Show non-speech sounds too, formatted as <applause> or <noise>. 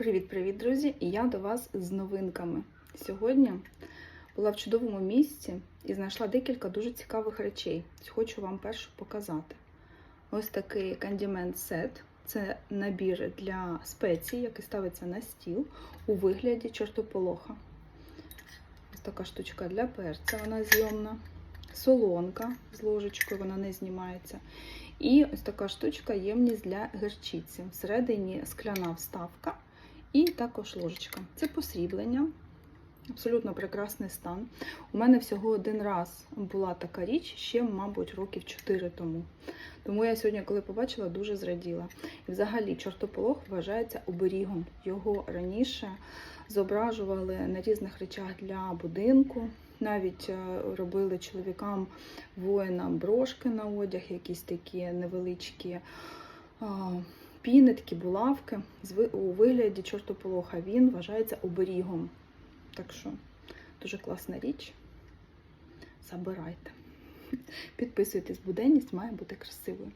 Привіт-привіт, друзі! І я до вас з новинками. Сьогодні була в чудовому місці і знайшла декілька дуже цікавих речей. Хочу вам першу показати. Ось такий кандімент сет. Це набір для спецій, який ставиться на стіл у вигляді чортополоха. Ось така штучка для перця, вона зйомна. Солонка з ложечкою, вона не знімається. І ось така штучка ємність для герчиці. Всередині скляна вставка і також ложечка. Це посріблення. Абсолютно прекрасний стан. У мене всього один раз була така річ, ще, мабуть, років 4 тому. Тому я сьогодні, коли побачила, дуже зраділа. І взагалі чортополох вважається оберігом. Його раніше зображували на різних речах для будинку. Навіть е, робили чоловікам воїнам брошки на одяг, якісь такі невеличкі піни, такі булавки у вигляді чортополоха. Він вважається оберігом. Так що дуже класна річ. Забирайте. <laughs> Підписуйтесь, буденність має бути красивою.